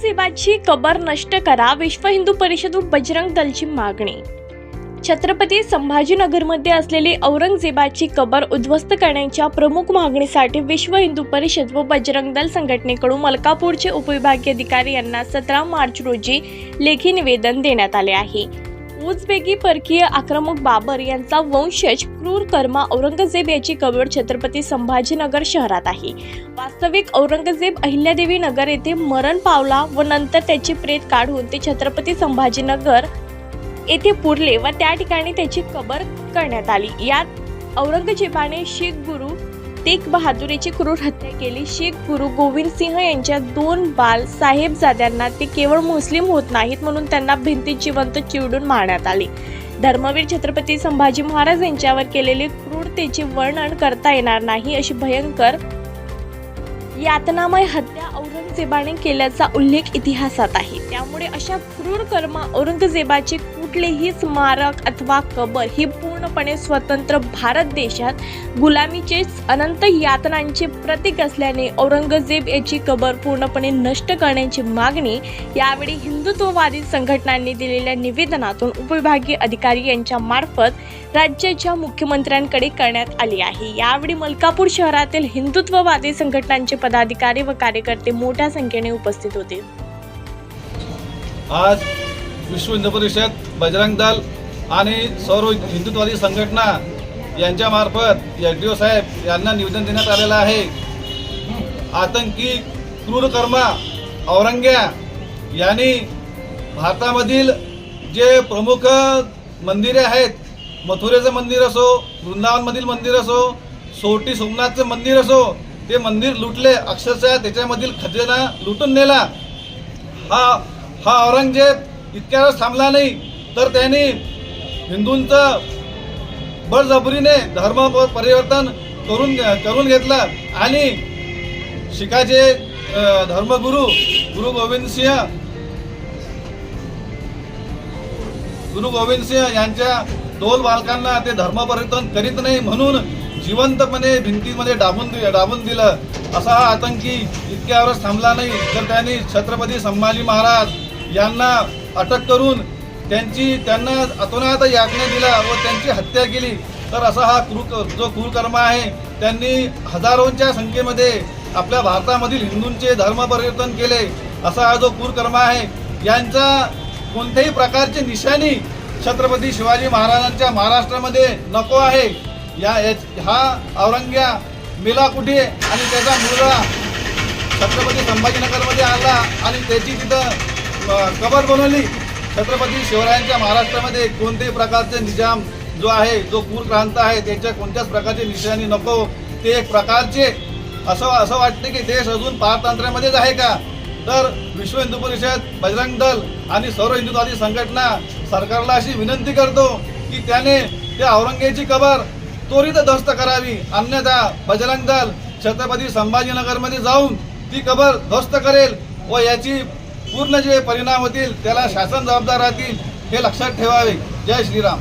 औरंगजेबाची कबर नष्ट करा विश्व हिंदू परिषद व बजरंग दलची मागणी. छत्रपती संभाजीनगरमध्ये असलेली औरंगजेबाची कबर उद्ध्वस्त करण्याच्या प्रमुख मागणीसाठी विश्व हिंदू परिषद व बजरंग दल संघटनेकडून मलकापूरचे उपविभागीय अधिकारी यांना सतरा मार्च रोजी लेखी निवेदन देण्यात आले आहे. उजबेगी परकीय आक्रमक बाबर यांचा वंशज क्रूर कर्मा औरंगजेब याची कबर छत्रपती संभाजीनगर शहरात आहे. वास्तविक औरंगजेब अहिल्यादेवी नगर येथे मरण पावला व नंतर त्याची प्रेत काढून ते छत्रपती संभाजीनगर येथे पुरले व त्या ठिकाणी त्याची कबर करण्यात आली. यात औरंगजेबाने शीख गुरु तेग बहादुरीची क्रूर हत्या केली. शीख गुरु गोविंद सिंह यांच्या दोन बाल साहेबजाद्यांना ते केवळ मुस्लिम होत नाहीत म्हणून त्यांना भिंतीत जिवंत चिवडून मारण्यात आले. धर्मवीर छत्रपती संभाजी महाराज यांच्यावर केलेले क्रूरतेचे वर्णन करता येणार नाही अशी भयंकर यातनामय हत्या औरंगजेबाने केल्याचा उल्लेख इतिहासात आहे. त्यामुळे अशा क्रूर कर्म औरंगजेबाचे कुठलेही स्मारक अथवा कबर ही पूर्णपणे स्वतंत्र भारत देशात गुलामीचे अनंत यातनांचे प्रतीक असल्याने औरंगजेब याची कबर पूर्णपणे नष्ट करण्याची मागणी यावेळी हिंदुत्ववादी संघटनांनी दिलेल्या निवेदनातून उपविभागीय अधिकारी यांच्या मार्फत राज्याच्या मुख्यमंत्र्यांकडे करण्यात आली आहे. यावेळी मलकापूर शहरातील हिंदुत्ववादी संघटनांचे पदाधिकारी व कार्यकर्ते मोठ्या संख्येने उपस्थित होते. आज विश्व हिंदू परिषद बजरंग दल आणि सर्व हिंदुत्ववादी संघटना यांच्यामार्फत एच डी ओ साहेब यांना निवेदन देण्यात आलेलं आहे. आतंकी क्रूर कर्मा औरंग्या यांनी भारतामधील जे प्रमुख मंदिरे आहेत मथुरेचं मंदिर असो वृंदावनमधील मंदिर असो सोटी सोमनाथचं मंदिर असो ते मंदिर लुटले अक्षरशः त्याच्यामधील खजिना लुटून नेला. हा हा औरंगजेब इतक्या वेळेस थांबला नाही तर त्यांनी हिंदूंचं बळजबरीने धर्म परिवर्तन करून करून घेतलं आणि शिखाचे धर्मगुरु धर्मगुरू गुरु गोविंद सिंह गुरु गोविंद सिंह यांच्या दोन बालकांना ते धर्मपरिवर्तन करीत नाही म्हणून जिवंतपणे भिंतीमध्ये डाबून दि- डाबून दिलं. असा हा आतंकी इतक्यावरच थांबला नाही. तर त्यांनी छत्रपती संभाजी महाराज यांना अटक करून त्यांची त्यांना अतोनात यातना दिला व त्यांची हत्या केली. तर असा हा क्रूर जो कुरकर्म आहे त्यांनी हजारोंच्या संख्येमध्ये आपल्या भारतामधील हिंदूंचे धर्म परिवर्तन केले. असा हा जो क्रूरकर्म आहे यांचा कोणत्याही प्रकारची निशाणी छत्रपती शिवाजी महाराजांच्या महाराष्ट्रामध्ये नको आहे. या हा औरंग्या मिला कुठे आणि त्याचा मुलगा छत्रपती संभाजीनगरमध्ये आला आणि त्याची तिथं कबर बनवली. छत्रपती शिवरायांच्या महाराष्ट्रामध्ये कोणत्याही प्रकारचे निजाम जो आहे जो क्रूर क्रांत आहे त्याच्या कोणत्याच प्रकारचे निशाणी नको. ते एक प्रकारचे असं असं वाटते की देश अजून पारतंत्र्यामध्येच आहे का? तर विश्व हिंदू परिषद बजरंग दल आणि सर्व हिंदुत्वादी संघटना सरकारला अशी विनंती करतो की त्याने त्या औरंगजेबाची कबर त्वरित ध्वस्त करावी. अन्यथा बजरंग दल छत्रपती संभाजीनगरमध्ये जाऊन ती कबर ध्वस्त करेल व याची पूर्ण जे परिणाम होतील त्याला शासन जबाबदार राहतील हे लक्षात ठेवावे. जय श्रीराम.